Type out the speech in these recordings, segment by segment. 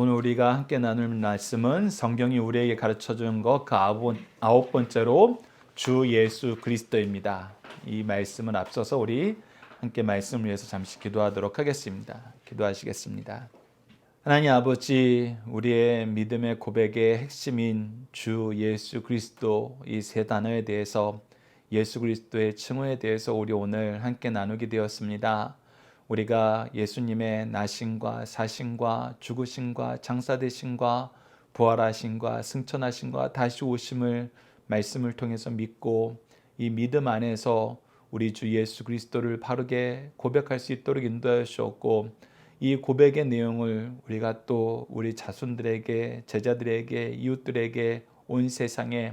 오늘 우리가 함께 나눌 말씀은 성경이 우리에게 가르쳐 준 것 그 아홉 번째로 주 예수 그리스도입니다. 이 말씀을 앞서서 우리 함께 말씀을 위해서 잠시 기도하도록 하겠습니다. 기도하시겠습니다. 하나님 아버지, 우리의 믿음의 고백의 핵심인 주 예수 그리스도 이 세 단어에 대해서 예수 그리스도의 칭호에 대해서 우리 오늘 함께 나누게 되었습니다. 우리가 예수님의 나신과 사신과 죽으신과 장사되신과 부활하신과 승천하신과 다시 오심을 말씀을 통해서 믿고 이 믿음 안에서 우리 주 예수 그리스도를 바르게 고백할 수 있도록 인도하여 주셨고 이 고백의 내용을 우리가 또 우리 자손들에게 제자들에게 이웃들에게 온 세상에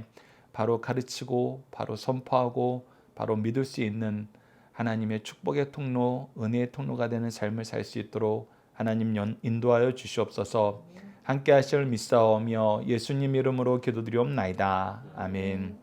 바로 가르치고 바로 선포하고 바로 믿을 수 있는 하나님의 축복의 통로, 은혜의 통로가 되는 삶을 살 수 있도록 하나님 인도하여 주시옵소서. 함께 하실 믿사오며 예수님 이름으로 기도드리옵나이다. 아멘.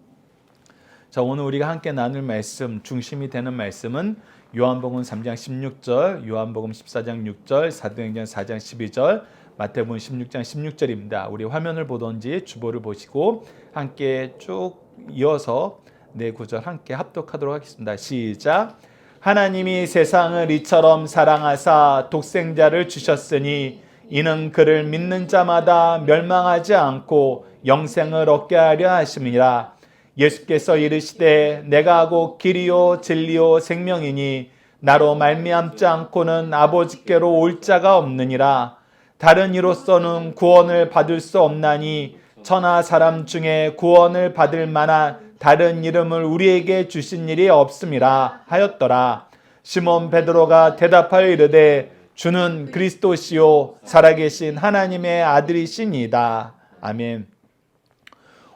자, 오늘 우리가 함께 나눌 말씀 중심이 되는 말씀은 요한복음 3장 16절, 요한복음 14장 6절, 사도행전 4장 12절, 마태복음 16장 16절입니다. 우리 화면을 보던지 주보를 보시고 함께 쭉 이어서 네 구절 함께 합독하도록 하겠습니다. 시작. 하나님이 세상을 이처럼 사랑하사 독생자를 주셨으니 이는 그를 믿는 자마다 멸망하지 않고 영생을 얻게 하려 하심이라. 예수께서 이르시되 내가 곧 길이요 진리요 생명이니 나로 말미암지 않고는 아버지께로 올 자가 없느니라. 다른 이로서는 구원을 받을 수 없나니 천하 사람 중에 구원을 받을 만한 다른 이름을 우리에게 주신 일이 없음이라 하였더라. 시몬 베드로가 대답하여 이르되 주는 그리스도시요 살아계신 하나님의 아들이시니이다. 아멘.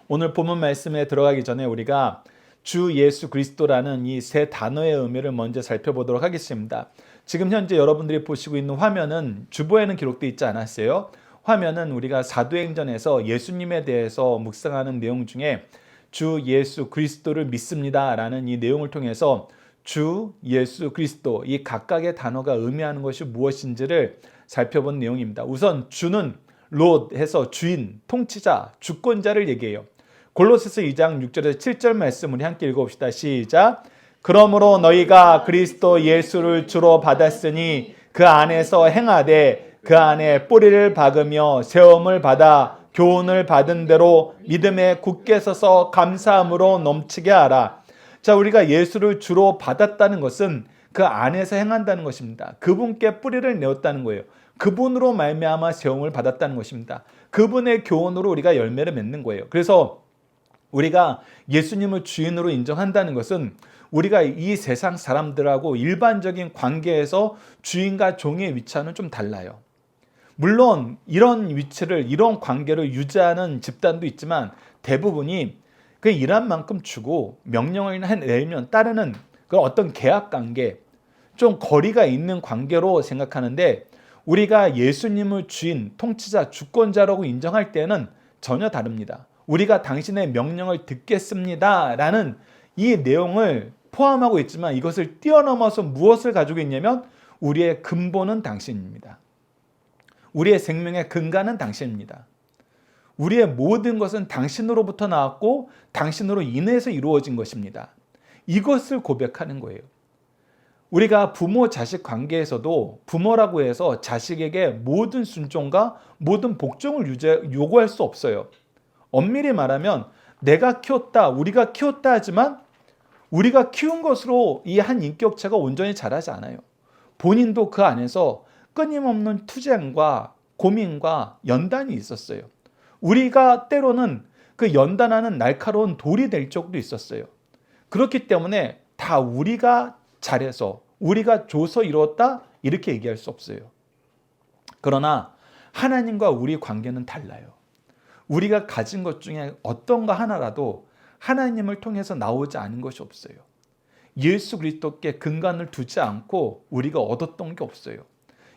오늘 본문 말씀에 들어가기 전에 우리가 주 예수 그리스도라는 이 세 단어의 의미를 먼저 살펴보도록 하겠습니다. 지금 현재 여러분들이 보시고 있는 화면은 주보에는 기록되어 있지 않았어요. 화면은 우리가 사도행전에서 예수님에 대해서 묵상하는 내용 중에 주 예수 그리스도를 믿습니다라는 이 내용을 통해서 주 예수 그리스도 이 각각의 단어가 의미하는 것이 무엇인지를 살펴본 내용입니다. 우선 주는 롯 해서 주인, 통치자, 주권자를 얘기해요. 골로새서 2장 6절에서 7절 말씀 우리 함께 읽어봅시다. 시작. 그러므로 너희가 그리스도 예수를 주로 받았으니 그 안에서 행하되 그 안에 뿌리를 박으며 세움을 받아 교훈을 받은 대로 믿음에 굳게 서서 감사함으로 넘치게 하라. 자, 우리가 예수를 주로 받았다는 것은 그 안에서 행한다는 것입니다. 그분께 뿌리를 내었다는 거예요. 그분으로 말미암아 세움을 받았다는 것입니다. 그분의 교훈으로 우리가 열매를 맺는 거예요. 그래서 우리가 예수님을 주인으로 인정한다는 것은 우리가 이 세상 사람들하고 일반적인 관계에서 주인과 종의 위치와는 좀 달라요. 물론 이런 위치를 이런 관계를 유지하는 집단도 있지만 대부분이 그 일한 만큼 주고 명령을 내면 따르는 그 어떤 계약 관계 좀 거리가 있는 관계로 생각하는데 우리가 예수님을 주인, 통치자, 주권자라고 인정할 때는 전혀 다릅니다. 우리가 당신의 명령을 듣겠습니다 라는 이 내용을 포함하고 있지만 이것을 뛰어넘어서 무엇을 가지고 있냐면 우리의 근본은 당신입니다. 우리의 생명의 근간은 당신입니다. 우리의 모든 것은 당신으로부터 나왔고 당신으로 인해서 이루어진 것입니다. 이것을 고백하는 거예요. 우리가 부모 자식 관계에서도 부모라고 해서 자식에게 모든 순종과 모든 복종을 요구할 수 없어요. 엄밀히 말하면 내가 키웠다, 우리가 키웠다 하지만 우리가 키운 것으로 이 한 인격체가 온전히 자라지 않아요. 본인도 그 안에서 끊임없는 투쟁과 고민과 연단이 있었어요. 우리가 때로는 그 연단하는 날카로운 돌이 될 적도 있었어요. 그렇기 때문에 다 우리가 잘해서 우리가 줘서 이루었다 이렇게 얘기할 수 없어요. 그러나 하나님과 우리 관계는 달라요. 우리가 가진 것 중에 어떤 거 하나라도 하나님을 통해서 나오지 않은 것이 없어요. 예수 그리스도께 근간을 두지 않고 우리가 얻었던 게 없어요.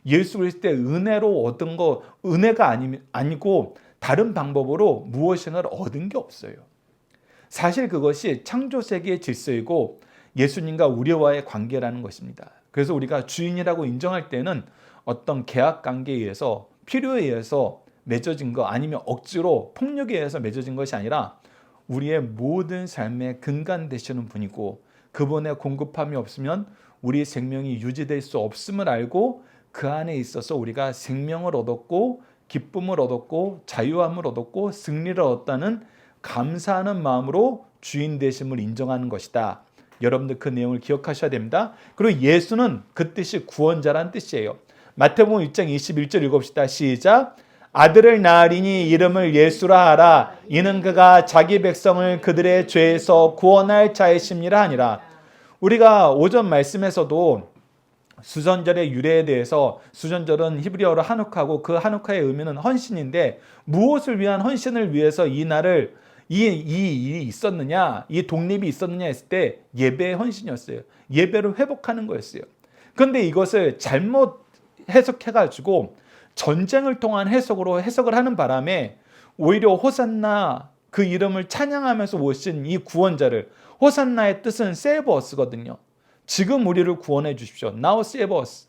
예수 그리스도의 은혜로 얻은 거 은혜가 아니, 아니고 다른 방법으로 무엇인가를 얻은 게 없어요. 사실 그것이 창조 세계의 질서이고 예수님과 우리와의 관계라는 것입니다. 그래서 우리가 주인이라고 인정할 때는 어떤 계약 관계에 의해서 필요에 의해서 맺어진 거 아니면 억지로 폭력에 의해서 맺어진 것이 아니라 우리의 모든 삶의 근간 되시는 분이고 그분의 공급함이 없으면 우리 생명이 유지될 수 없음을 알고 그 안에 있어서 우리가 생명을 얻었고 기쁨을 얻었고 자유함을 얻었고 승리를 얻었다는 감사하는 마음으로 주인 되심을 인정하는 것이다. 여러분들 그 내용을 기억하셔야 됩니다. 그리고 예수는 그 뜻이 구원자란 뜻이에요. 마태복음 6장 21절 읽읍시다. 시작. 아들을 낳으리니 이름을 예수라 하라. 이는 그가 자기 백성을 그들의 죄에서 구원할 자이심이라 하니라. 우리가 오전 말씀에서도 수전절의 유래에 대해서 수전절은 히브리어로 한욱하고 그 한욱하의 의미는 헌신인데 무엇을 위한 헌신을 위해서 이 날을 이, 이 일이 있었느냐, 이 독립이 있었느냐 했을 때 예배의 헌신이었어요. 예배를 회복하는 거였어요. 그런데 이것을 잘못 해석해가지고 전쟁을 통한 해석으로 해석을 하는 바람에 오히려 호산나 그 이름을 찬양하면서 오신 이 구원자를 호산나의 뜻은 세버스거든요. 지금 우리를 구원해 주십시오. Now save us.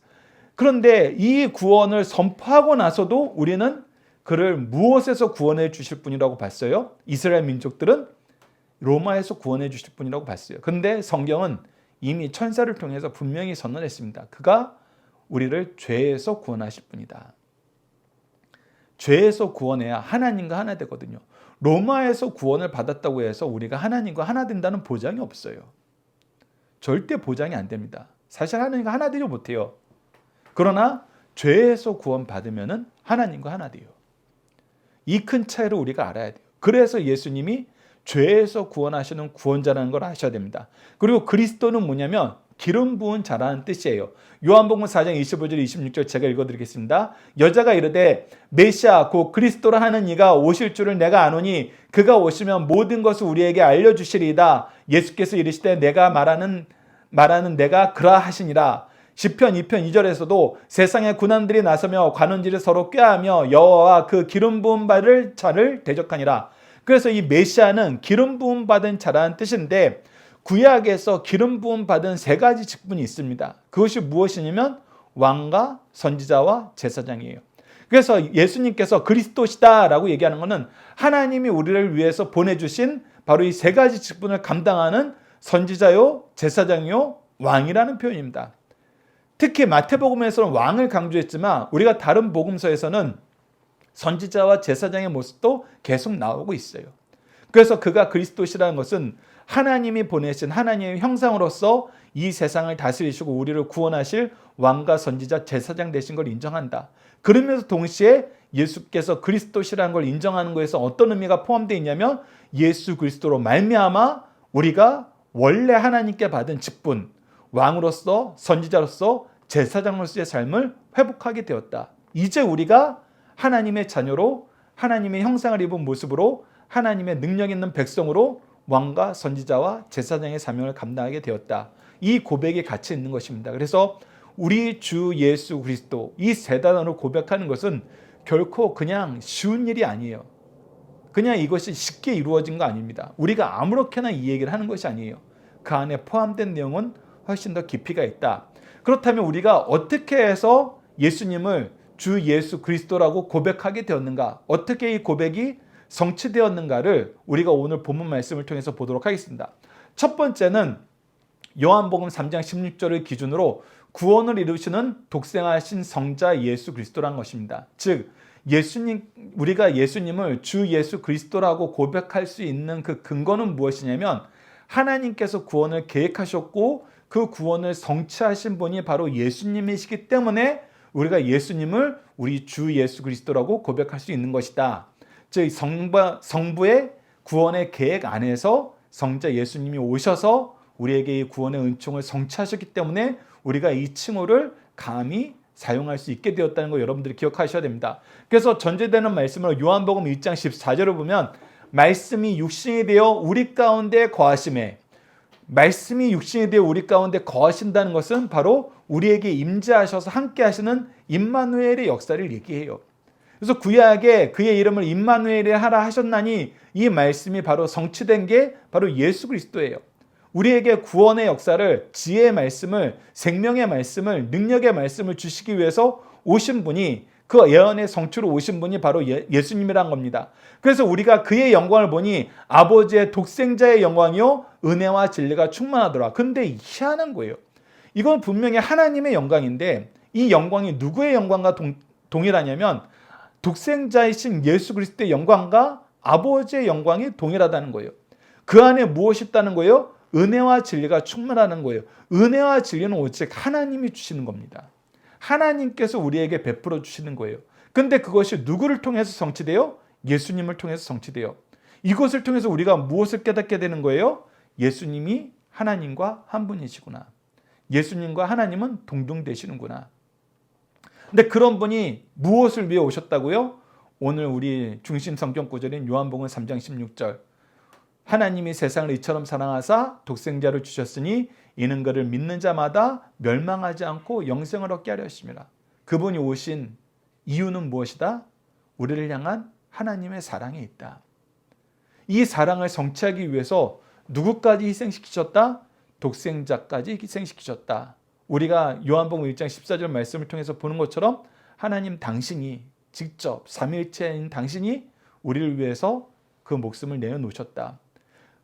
그런데 이 구원을 선포하고 나서도 우리는 그를 무엇에서 구원해 주실 분이라고 봤어요? 이스라엘 민족들은 로마에서 구원해 주실 분이라고 봤어요. 근데 성경은 이미 천사를 통해서 분명히 선언했습니다. 그가 우리를 죄에서 구원하실 분이다. 죄에서 구원해야 하나님과 하나 되거든요. 로마에서 구원을 받았다고 해서 우리가 하나님과 하나 된다는 보장이 없어요. 절대 보장이 안 됩니다. 사실 하나님과 하나 되지 못해요. 그러나 죄에서 구원받으면 하나님과 하나 돼요. 이 큰 차이를 우리가 알아야 돼요. 그래서 예수님이 죄에서 구원하시는 구원자라는 걸 아셔야 됩니다. 그리고 그리스도는 뭐냐면 기름 부은 자라는 뜻이에요. 요한복음 4장 25절 26절 제가 읽어드리겠습니다. 여자가 이르되 메시아 곧 그리스도라 하는 이가 오실 줄을 내가 아노니 그가 오시면 모든 것을 우리에게 알려주시리이다. 예수께서 이르시되 내가 말하는 말하는 내가 그라 하시니라. 시편 2편 2절에서도 세상의 군함들이 나서며 관원지를 서로 꾀하며 여호와와 그 기름 부음 받을 자를 대적하니라. 그래서 이 메시아는 기름 부음 받은 자라는 뜻인데 구약에서 기름 부음 받은 세 가지 직분이 있습니다. 그것이 무엇이냐면 왕과 선지자와 제사장이에요. 그래서 예수님께서 그리스도시다라고 얘기하는 것은 하나님이 우리를 위해서 보내주신 바로 이 세 가지 직분을 감당하는 선지자요, 제사장요, 왕이라는 표현입니다. 특히 마태복음에서는 왕을 강조했지만 우리가 다른 복음서에서는 선지자와 제사장의 모습도 계속 나오고 있어요. 그래서 그가 그리스도시라는 것은 하나님이 보내신 하나님의 형상으로서 이 세상을 다스리시고 우리를 구원하실 왕과 선지자 제사장 되신 걸 인정한다. 그러면서 동시에 예수께서 그리스도시라는 걸 인정하는 것에서 어떤 의미가 포함되어 있냐면 예수 그리스도로 말미암아 우리가 원래 하나님께 받은 직분 왕으로서 선지자로서 제사장으로서의 삶을 회복하게 되었다. 이제 우리가 하나님의 자녀로 하나님의 형상을 입은 모습으로 하나님의 능력 있는 백성으로 왕과 선지자와 제사장의 사명을 감당하게 되었다. 이 고백이 같이 있는 것입니다. 그래서 우리 주 예수 그리스도 이 세 단어를 고백하는 것은 결코 그냥 쉬운 일이 아니에요. 그냥 이것이 쉽게 이루어진 거 아닙니다. 우리가 아무렇게나 이 얘기를 하는 것이 아니에요. 그 안에 포함된 내용은 훨씬 더 깊이가 있다. 그렇다면 우리가 어떻게 해서 예수님을 주 예수 그리스도라고 고백하게 되었는가? 어떻게 이 고백이 성취되었는가를 우리가 오늘 본문 말씀을 통해서 보도록 하겠습니다. 첫 번째는 요한복음 3장 16절을 기준으로 구원을 이루시는 독생하신 성자 예수 그리스도란 것입니다. 즉 예수님 우리가 예수님을 주 예수 그리스도라고 고백할 수 있는 그 근거는 무엇이냐면 하나님께서 구원을 계획하셨고 그 구원을 성취하신 분이 바로 예수님이시기 때문에 우리가 예수님을 우리 주 예수 그리스도라고 고백할 수 있는 것이다. 즉 성부, 성부의 구원의 계획 안에서 성자 예수님이 오셔서 우리에게 이 구원의 은총을 성취하셨기 때문에 우리가 이 칭호를 감히 사용할 수 있게 되었다는 거 여러분들이 기억하셔야 됩니다. 그래서 전제되는 말씀을 요한복음 1장 14절을 보면 말씀이 육신이 되어 우리 가운데 거하심에 말씀이 육신이 되어 우리 가운데 거하신다는 것은 바로 우리에게 임재하셔서 함께 하시는 임마누엘의 역사를 얘기해요. 그래서 구약에 그의 이름을 임마누엘이 하라 하셨나니 이 말씀이 바로 성취된 게 바로 예수 그리스도예요. 우리에게 구원의 역사를 지혜의 말씀을 생명의 말씀을 능력의 말씀을 주시기 위해서 오신 분이 그 예언의 성취로 오신 분이 바로 예, 예수님이란 겁니다. 그래서 우리가 그의 영광을 보니 아버지의 독생자의 영광이요 은혜와 진리가 충만하더라. 근데 희한한 거예요. 이건 분명히 하나님의 영광인데 이 영광이 누구의 영광과 동, 동일하냐면 독생자이신 예수 그리스도의 영광과 아버지의 영광이 동일하다는 거예요. 그 안에 무엇이 있다는 거예요? 은혜와 진리가 충만하는 거예요. 은혜와 진리는 오직 하나님이 주시는 겁니다. 하나님께서 우리에게 베풀어 주시는 거예요. 근데 그것이 누구를 통해서 성취돼요? 예수님을 통해서 성취돼요. 이것을 통해서 우리가 무엇을 깨닫게 되는 거예요? 예수님이 하나님과 한 분이시구나. 예수님과 하나님은 동등되시는구나. 근데 그런 분이 무엇을 위해 오셨다고요? 오늘 우리 중심 성경 구절인 요한복음 3장 16절. 하나님이 세상을 이처럼 사랑하사 독생자를 주셨으니 이는 그를 믿는 자마다 멸망하지 않고 영생을 얻게 하려 하심이라. 그분이 오신 이유는 무엇이다? 우리를 향한 하나님의 사랑에 있다. 이 사랑을 성취하기 위해서 누구까지 희생시키셨다? 독생자까지 희생시키셨다. 우리가 요한복음 1장 14절 말씀을 통해서 보는 것처럼 하나님 당신이 직접 삼일체인 당신이 우리를 위해서 그 목숨을 내어놓으셨다.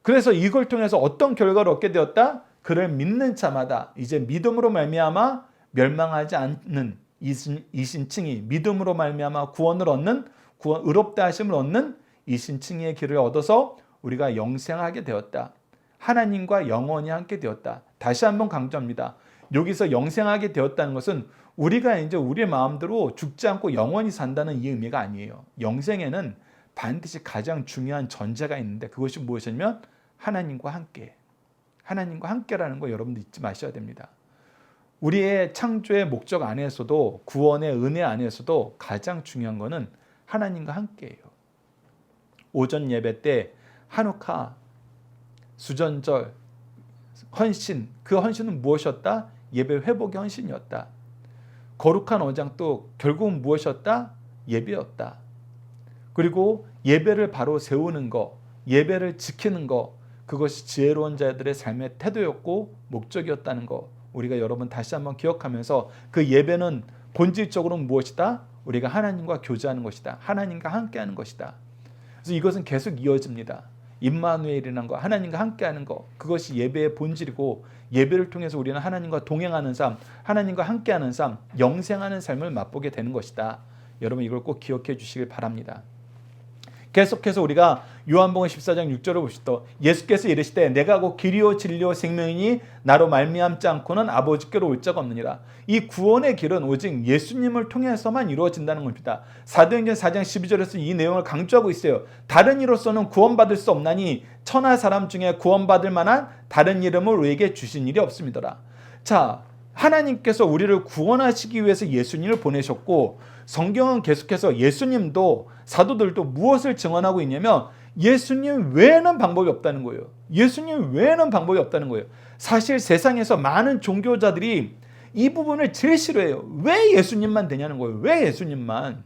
그래서 이걸 통해서 어떤 결과를 얻게 되었다? 그를 믿는 자마다 이제 믿음으로 말미암아 멸망하지 않는 이신, 이신칭이 믿음으로 말미암아 구원을 얻는 구원 의롭다 하심을 얻는 이신칭의 길을 얻어서 우리가 영생하게 되었다. 하나님과 영원히 함께 되었다. 다시 한번 강조합니다. 여기서 영생하게 되었다는 것은 우리가 이제 우리의 마음대로 죽지 않고 영원히 산다는 이 의미가 아니에요. 영생에는 반드시 가장 중요한 전제가 있는데 그것이 무엇이냐면 하나님과 함께. 하나님과 함께라는 거 여러분들 잊지 마셔야 됩니다. 우리의 창조의 목적 안에서도 구원의 은혜 안에서도 가장 중요한 것은 하나님과 함께예요. 오전 예배 때 한우카 수전절 헌신 그 헌신은 무엇이었다? 예배 회복의 헌신이었다. 거룩한 어장도 결국은 무엇이었다? 예배였다. 그리고 예배를 바로 세우는 거, 예배를 지키는 거, 그것이 지혜로운 자들의 삶의 태도였고 목적이었다는 거 우리가 여러분 다시 한번 기억하면서 그 예배는 본질적으로는 무엇이다? 우리가 하나님과 교제하는 것이다. 하나님과 함께하는 것이다. 그래서 이것은 계속 이어집니다. 임마누엘이라는 거, 하나님과 함께하는 거, 그것이 예배의 본질이고 예배를 통해서 우리는 하나님과 동행하는 삶, 하나님과 함께하는 삶, 영생하는 삶을 맛보게 되는 것이다. 여러분 이걸 꼭 기억해 주시길 바랍니다. 계속해서 우리가 요한복음 14장 6절을 보시다 예수께서 이르시되 내가 곧 길이요 진리요 생명이니 나로 말미암지 않고는 아버지께로 올 자가 없느니라. 이 구원의 길은 오직 예수님을 통해서만 이루어진다는 겁니다. 사도행전 4장 12절에서 이 내용을 강조하고 있어요. 다른 이로서는 구원받을 수 없나니 천하 사람 중에 구원받을 만한 다른 이름을 우리에게 주신 일이 없습니다. 자, 하나님께서 우리를 구원하시기 위해서 예수님을 보내셨고 성경은 계속해서 예수님도 사도들도 무엇을 증언하고 있냐면 예수님 외에는 방법이 없다는 거예요. 예수님 외에는 방법이 없다는 거예요. 사실 세상에서 많은 종교자들이 이 부분을 제일 싫어해요. 왜 예수님만 되냐는 거예요. 왜 예수님만?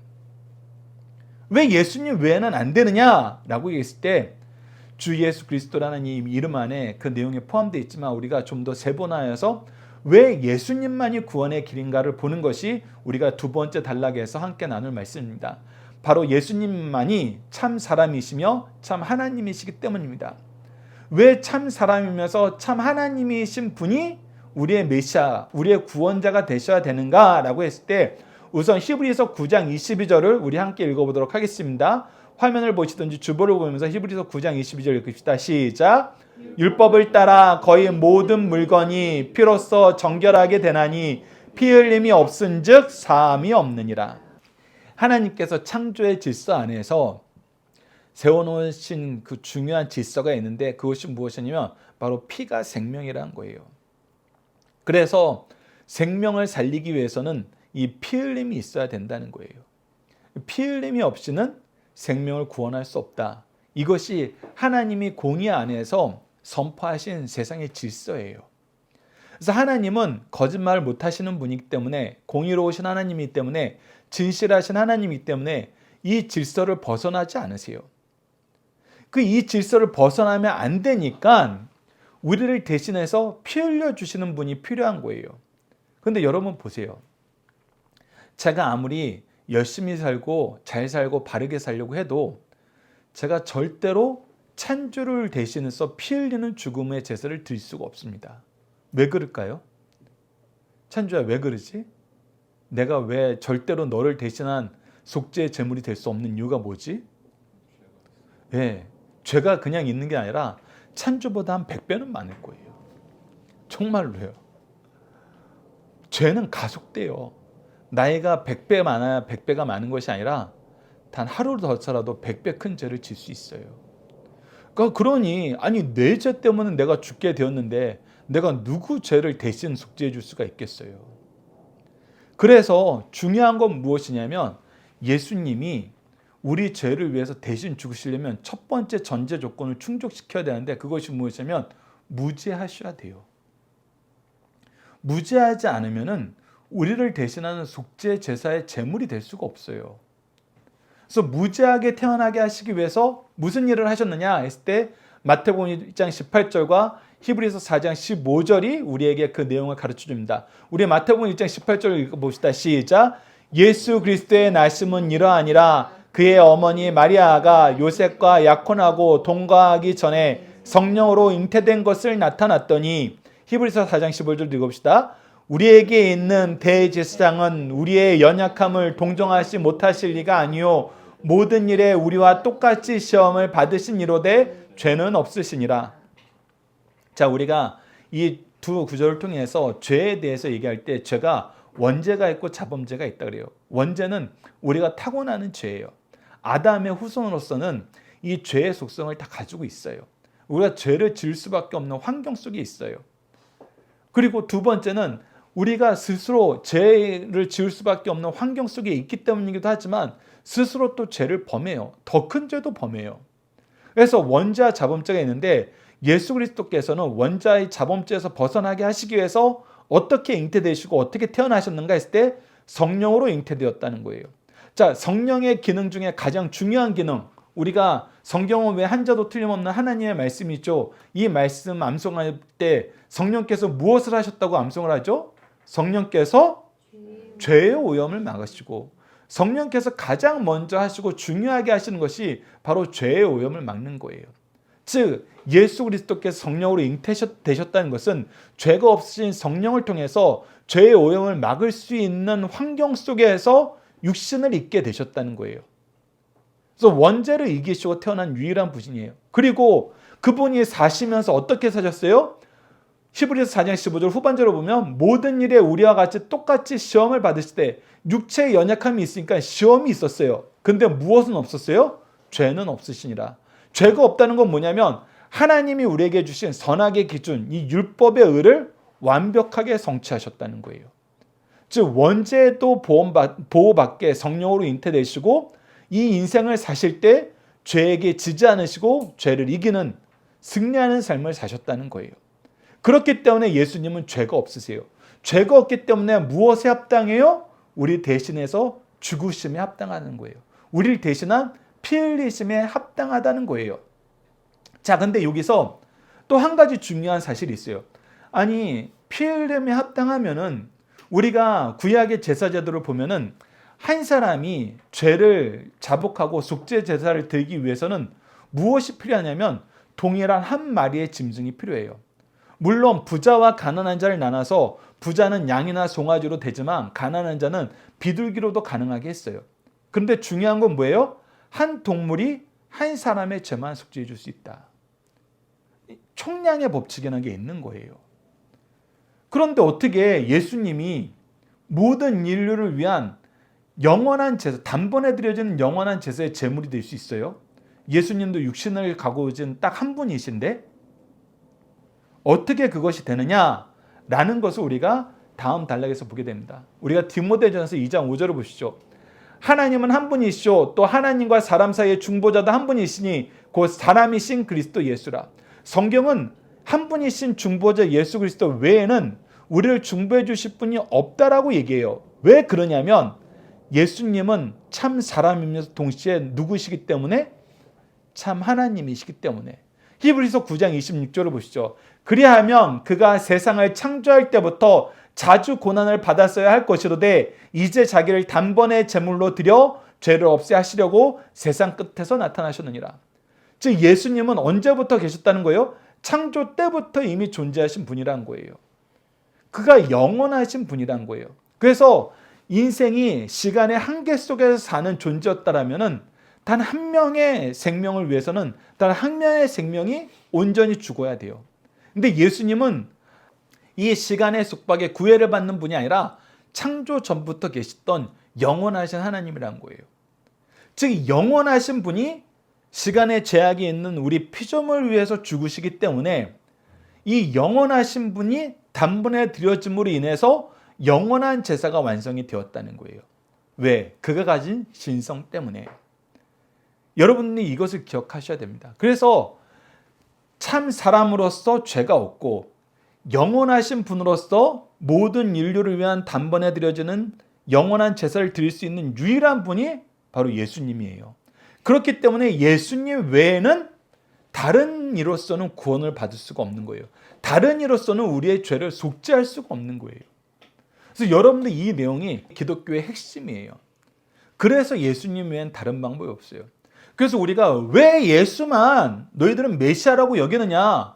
왜 예수님 외에는 안 되느냐라고 얘기했을 때 주 예수 그리스도라는 이 이름 안에 그 내용이 포함되어 있지만 우리가 좀 더 세분화해서 왜 예수님만이 구원의 길인가를 보는 것이 우리가 두 번째 단락에서 함께 나눌 말씀입니다. 바로 예수님만이 참 사람이시며 참 하나님이시기 때문입니다. 왜 참 사람이면서 참 하나님이신 분이 우리의 메시아, 우리의 구원자가 되셔야 되는가라고 했을 때 우선 히브리서 9장 22절을 우리 함께 읽어보도록 하겠습니다. 화면을 보시든지 주보를 보면서 히브리서 9장 22절 읽읍시다. 시작. 율법을 따라 거의 모든 물건이 피로써 정결하게 되나니 피 흘림이 없은즉 사함이 없느니라. 하나님께서 창조의 질서 안에서 세워놓으신 그 중요한 질서가 있는데 그것이 무엇이냐면 바로 피가 생명이라는 거예요. 그래서 생명을 살리기 위해서는 이 피 흘림이 있어야 된다는 거예요. 피 흘림이 없이는 생명을 구원할 수 없다. 이것이 하나님이 공의 안에서 선포하신 세상의 질서예요. 그래서 하나님은 거짓말을 못 하시는 분이기 때문에 공의로우신 하나님이기 때문에 진실하신 하나님이기 때문에 이 질서를 벗어나지 않으세요. 그 이 질서를 벗어나면 안 되니까 우리를 대신해서 피 흘려 주시는 분이 필요한 거예요. 근데 여러분 보세요. 제가 아무리 열심히 살고 잘 살고 바르게 살려고 해도 제가 절대로 찬주를 대신해서 피 흘리는 죽음의 제사를 드릴 수가 없습니다. 왜 그럴까요? 찬주야 왜 그러지? 내가 왜 절대로 너를 대신한 속죄의 제물이 될 수 없는 이유가 뭐지? 예, 죄가 그냥 있는 게 아니라 찬주보다 한 100배는 많을 거예요. 정말로요. 죄는 가속돼요. 나이가 100배 많아야 100배가 많은 것이 아니라 단 하루 더쳐라도 100배 큰 죄를 질 수 있어요. 그러니까 그러니 아니 내 죄 때문에 내가 죽게 되었는데 내가 누구 죄를 대신 속죄해 줄 수가 있겠어요. 그래서 중요한 건 무엇이냐면 예수님이 우리 죄를 위해서 대신 죽으시려면 첫 번째 전제 조건을 충족시켜야 되는데 그것이 무엇이냐면 무죄하셔야 돼요. 무죄하지 않으면은 우리를 대신하는 속죄 제사의 제물이 될 수가 없어요. 그래서 무죄하게 태어나게 하시기 위해서 무슨 일을 하셨느냐 했을 때 마태복음 1장 18절과 히브리서 4장 15절이 우리에게 그 내용을 가르쳐 줍니다. 우리 마태복음 1장 18절을 읽어봅시다. 시작. 예수 그리스도의 말씀은 이러하니라 그의 어머니 마리아가 요셉과 약혼하고 동거하기 전에 성령으로 잉태된 것을 나타났더니 히브리서 4장 15절 읽읍시다. 우리에게 있는 대제사장은 우리의 연약함을 동정하지 못하실 리가 아니요 모든 일에 우리와 똑같이 시험을 받으신 이로되 죄는 없으시니라. 자, 우리가 이 두 구절을 통해서 죄에 대해서 얘기할 때 죄가 원죄가 있고 자범죄가 있다 그래요. 원죄는 우리가 타고나는 죄예요. 아담의 후손으로서는 이 죄의 속성을 다 가지고 있어요. 우리가 죄를 지을 수밖에 없는 환경 속에 있어요. 그리고 두 번째는 우리가 스스로 죄를 지을 수밖에 없는 환경 속에 있기 때문이기도 하지만 스스로 또 죄를 범해요. 더 큰 죄도 범해요. 그래서 원죄와 자범죄가 있는데 예수 그리스도께서는 원자의 자범죄에서 벗어나게 하시기 위해서 어떻게 잉태되시고 어떻게 태어나셨는가 했을 때 성령으로 잉태되었다는 거예요. 자, 성령의 기능 중에 가장 중요한 기능, 우리가 성경은 왜 한자도 틀림없는 하나님의 말씀이 있죠. 이 말씀 암송할 때 성령께서 무엇을 하셨다고 암송을 하죠? 성령께서 죄의 오염을 막으시고 성령께서 가장 먼저 하시고 중요하게 하시는 것이 바로 죄의 오염을 막는 거예요. 즉 예수 그리스도께서 성령으로 잉태되셨다는 것은 죄가 없으신 성령을 통해서 죄의 오염을 막을 수 있는 환경 속에서 육신을 입게 되셨다는 거예요. 그래서 원죄를 이기시고 태어난 유일한 부신이에요. 그리고 그분이 사시면서 어떻게 사셨어요? 히브리서 4장 15절 후반절을 보면 모든 일에 우리와 같이 똑같이 시험을 받으실 때 육체의 연약함이 있으니까 시험이 있었어요. 근데 무엇은 없었어요? 죄는 없으시니라. 죄가 없다는 건 뭐냐면 하나님이 우리에게 주신 선악의 기준, 이 율법의 의를 완벽하게 성취하셨다는 거예요. 즉 원죄도 보호받게 성령으로 잉태되시고 이 인생을 사실 때 죄에게 지지 않으시고 죄를 이기는 승리하는 삶을 사셨다는 거예요. 그렇기 때문에 예수님은 죄가 없으세요. 죄가 없기 때문에 무엇에 합당해요? 우리 대신해서 죽으심에 합당하는 거예요. 우리를 대신한 피 흘리심에 합당하다는 거예요. 자, 근데 여기서 또 한 가지 중요한 사실이 있어요. 아니, 피 흘림에 합당하면은 우리가 구약의 제사제도를 보면은 한 사람이 죄를 자복하고 속죄 제사를 드리기 위해서는 무엇이 필요하냐면 동일한 한 마리의 짐승이 필요해요. 물론 부자와 가난한 자를 나눠서 부자는 양이나 송아지로 되지만 가난한 자는 비둘기로도 가능하게 했어요. 그런데 중요한 건 뭐예요? 한 동물이 한 사람의 죄만 속죄해 줄 수 있다. 총량의 법칙이라는 게 있는 거예요. 그런데 어떻게 예수님이 모든 인류를 위한 영원한 제사, 단번에 드려지는 영원한 제사의 제물이 될 수 있어요? 예수님도 육신을 가고 오신 딱 한 분이신데 어떻게 그것이 되느냐라는 것을 우리가 다음 단락에서 보게 됩니다. 우리가 디모데전서 2장 5절을 보시죠. 하나님은 한 분이시오. 또 하나님과 사람 사이의 중보자도 한 분이시니 곧 사람이신 그리스도 예수라. 성경은 한 분이신 중보자 예수 그리스도 외에는 우리를 중보해 주실 분이 없다라고 얘기해요. 왜 그러냐면 예수님은 참 사람이면서 동시에 누구시기 때문에 참 하나님이시기 때문에 히브리서 9장 26절을 보시죠. 그리하면 그가 세상을 창조할 때부터 자주 고난을 받았어야 할 것이로되 이제 자기를 단번에 제물로 드려 죄를 없애 하시려고 세상 끝에서 나타나셨느니라. 즉 예수님은 언제부터 계셨다는 거예요? 창조 때부터 이미 존재하신 분이란 거예요. 그가 영원하신 분이란 거예요. 그래서 인생이 시간의 한계 속에서 사는 존재였다라면은 단 한 명의 생명을 위해서는 단 한 명의 생명이 온전히 죽어야 돼요. 근데 예수님은 이 시간의 속박에 구애를 받는 분이 아니라 창조 전부터 계셨던 영원하신 하나님이란 거예요. 즉 영원하신 분이 시간의 제약이 있는 우리 피조물 위해서 죽으시기 때문에 이 영원하신 분이 단번에 드려짐으로 인해서 영원한 제사가 완성이 되었다는 거예요. 왜? 그가 가진 신성 때문에. 여러분이 이것을 기억하셔야 됩니다. 그래서 참 사람으로서 죄가 없고 영원하신 분으로서 모든 인류를 위한 단번에 드려지는 영원한 제사를 드릴 수 있는 유일한 분이 바로 예수님이에요. 그렇기 때문에 예수님 외에는 다른 이로서는 구원을 받을 수가 없는 거예요. 다른 이로서는 우리의 죄를 속죄할 수가 없는 거예요. 그래서 여러분들 이 내용이 기독교의 핵심이에요. 그래서 예수님 외엔 다른 방법이 없어요. 그래서 우리가 왜 예수만 너희들은 메시아라고 여기느냐?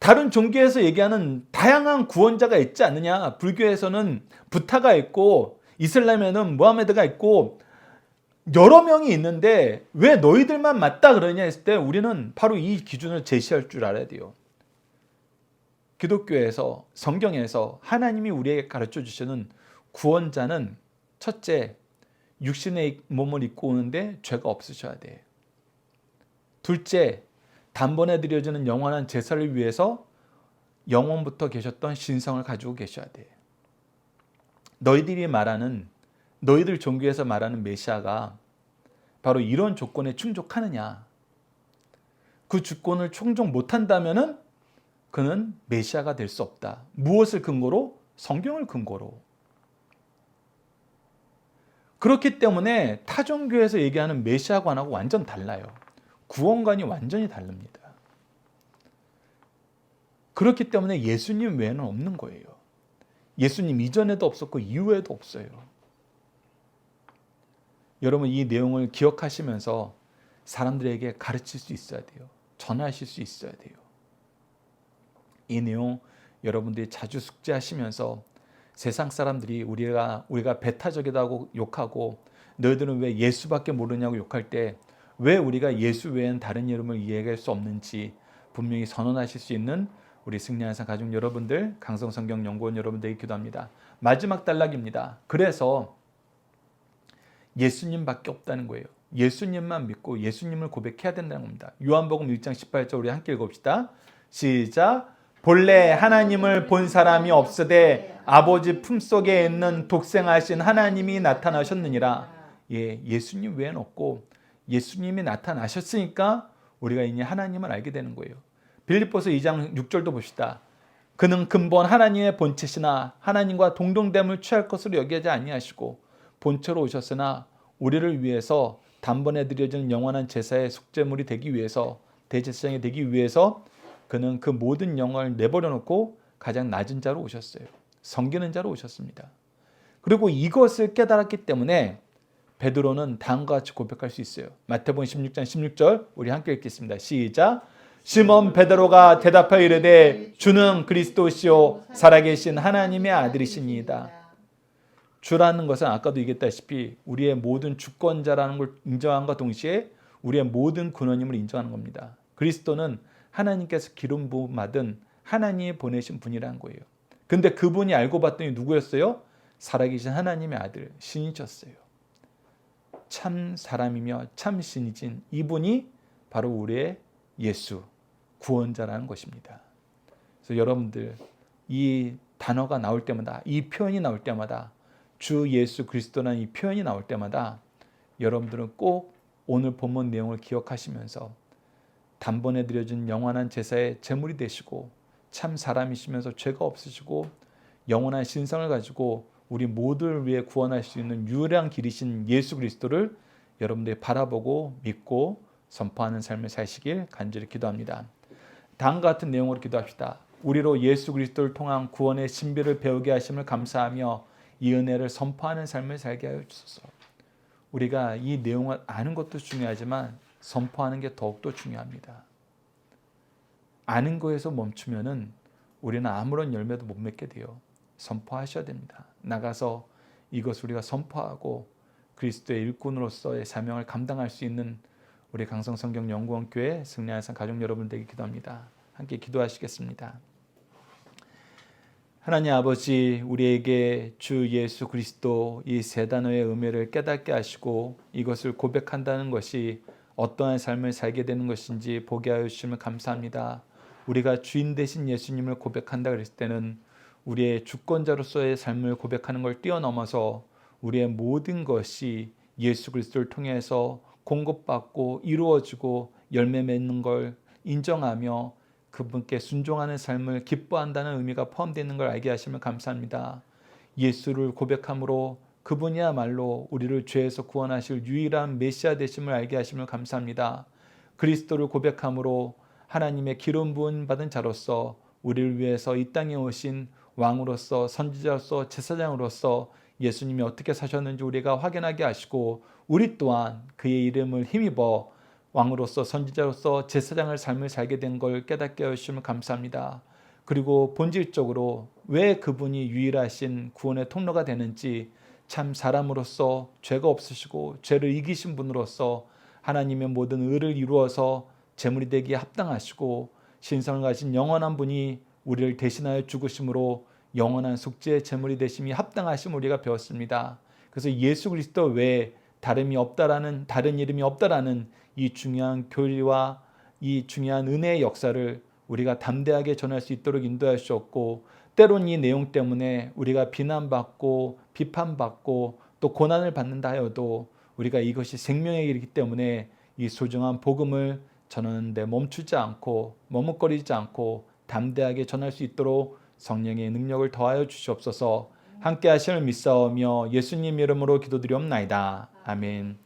다른 종교에서 얘기하는 다양한 구원자가 있지 않느냐? 불교에서는 부타가 있고 이슬람에는 무하메드가 있고 여러 명이 있는데 왜 너희들만 맞다 그러냐 했을 때 우리는 바로 이 기준을 제시할 줄 알아야 돼요. 기독교에서 성경에서 하나님이 우리에게 가르쳐 주시는 구원자는 첫째 육신의 몸을 입고 오는데 죄가 없으셔야 돼. 둘째 단번에 드려지는 영원한 제사를 위해서 영원부터 계셨던 신성을 가지고 계셔야 돼. 너희들이 말하는 너희들 종교에서 말하는 메시아가 바로 이런 조건에 충족하느냐? 그 조건을 충족 못한다면은 그는 메시아가 될 수 없다. 무엇을 근거로? 성경을 근거로. 그렇기 때문에 타 종교에서 얘기하는 메시아관하고 완전 달라요. 구원관이 완전히 다릅니다. 그렇기 때문에 예수님 외에는 없는 거예요. 예수님 이전에도 없었고 이후에도 없어요. 여러분 이 내용을 기억하시면서 사람들에게 가르칠 수 있어야 돼요. 전하실 수 있어야 돼요. 이 내용 여러분들이 자주 숙지하시면서 세상 사람들이 우리가 우리가 배타적이다고 욕하고 너희들은 왜 예수밖에 모르냐고 욕할 때 왜 우리가 예수 외엔 다른 이름을 이해할 수 없는지 분명히 선언하실 수 있는 우리 승리한 상 가족 여러분들, 강성성경 연구원 여러분들에게 기도합니다. 마지막 단락입니다. 그래서 예수님밖에 없다는 거예요. 예수님만 믿고 예수님을 고백해야 된다는 겁니다. 요한복음 1장 18절 우리 함께 읽읍시다. 시작. 본래 하나님을 본 사람이 없으되 아버지 품속에 있는 독생하신 하나님이 나타나셨느니라. 예, 예수님 외엔 없고 예수님이 나타나셨으니까 우리가 이제 하나님을 알게 되는 거예요. 빌립보서 2장 6절도 봅시다. 그는 근본 하나님의 본체시나 하나님과 동등됨을 취할 것으로 여기지 아니하시고 본체로 오셨으나 우리를 위해서 단번에 드려지는 영원한 제사의 속죄물이 되기 위해서 대제사장이 되기 위해서 그는 그 모든 영광을 내버려 놓고 가장 낮은 자로 오셨어요. 섬기는 자로 오셨습니다. 그리고 이것을 깨달았기 때문에 베드로는 다음과 같이 고백할 수 있어요. 마태복음 16장 16절 우리 함께 읽겠습니다. 시작. 시몬 베드로가 대답하여 이르되 주는 그리스도시요 살아계신 하나님의 아들이시니이다. 주라는 것은 아까도 얘기했다시피 우리의 모든 주권자라는 걸 인정함과 동시에 우리의 모든 근원임을 인정하는 겁니다. 그리스도는 하나님께서 기름 부음 받은 하나님이 보내신 분이라는 거예요. 근데 그분이 알고 봤더니 누구였어요? 살아계신 하나님의 아들 신이셨어요. 참 사람이며 참 신이진 이분이 바로 우리의 예수 구원자라는 것입니다. 그래서 여러분들 이 단어가 나올 때마다 이 표현이 나올 때마다 주 예수 그리스도라는 이 표현이 나올 때마다 여러분들은 꼭 오늘 본문 내용을 기억하시면서 단번에 드려진 영원한 제사의 제물이 되시고 참 사람이시면서 죄가 없으시고 영원한 신성을 가지고 우리 모두를 위해 구원할 수 있는 유일한 길이신 예수 그리스도를 여러분들이 바라보고 믿고 선포하는 삶을 사시길 간절히 기도합니다. 다음과 같은 내용으로 기도합시다. 우리로 예수 그리스도를 통한 구원의 신비를 배우게 하심을 감사하며 이 은혜를 선포하는 삶을 살게 하여 주소서. 우리가 이 내용을 아는 것도 중요하지만 선포하는 게 더욱더 중요합니다. 아는 거에서 멈추면은 우리는 아무런 열매도 못 맺게 돼요. 선포하셔야 됩니다. 나가서 이것을 우리가 선포하고 그리스도의 일꾼으로서의 사명을 감당할 수 있는 우리 강성 성경 연구원 교회 승리하산 가족 여러분들에게 기도합니다. 함께 기도하시겠습니다. 하나님 아버지 우리에게 주 예수 그리스도 이 세 단어의 의미를 깨닫게 하시고 이것을 고백한다는 것이 어떠한 삶을 살게 되는 것인지 보게 하여 주시면 감사합니다. 우리가 주인 되신 예수님을 고백한다 그랬을 때는 우리의 주권자로서의 삶을 고백하는 걸 뛰어넘어서 우리의 모든 것이 예수 그리스도를 통해서 공급받고 이루어지고 열매 맺는 걸 인정하며 그분께 순종하는 삶을 기뻐한다는 의미가 포함되어 있는 걸 알게 하시면 감사합니다. 예수를 고백함으로 그분이야말로 우리를 죄에서 구원하실 유일한 메시아 되심을 알게 하시면 감사합니다. 그리스도를 고백함으로 하나님의 기름 부은 받은 자로서 우리를 위해서 이 땅에 오신 왕으로서 선지자로서 제사장으로서 예수님이 어떻게 사셨는지 우리가 확인하게 하시고 우리 또한 그의 이름을 힘입어 왕으로서 선지자로서 제사장을 삶을 살게 된 걸 깨닫게 해주시면 감사합니다. 그리고 본질적으로 왜 그분이 유일하신 구원의 통로가 되는지 참 사람으로서 죄가 없으시고 죄를 이기신 분으로서 하나님의 모든 의를 이루어서 제물이 되기에 합당하시고 신성을 가진 영원한 분이 우리를 대신하여 죽으심으로 영원한 속죄의 제물이 되심이 합당하심 우리가 배웠습니다. 그래서 예수 그리스도 외에 다름이 없다라는 다른 이름이 없다라는 이 중요한 교리와 이 중요한 은혜의 역사를 우리가 담대하게 전할 수 있도록 없고 때론 이 내용 때문에 우리가 비난받고 비판받고 또 고난을 받는다 하여도 우리가 이것이 생명의 길이기 때문에 이 소중한 복음을 전하는데 멈추지 않고 머뭇거리지 않고 담대하게 전할 수 있도록 성령의 능력을 더하여 주시옵소서 함께 하심을 믿사오며 예수님 이름으로 기도드리옵나이다. 아멘.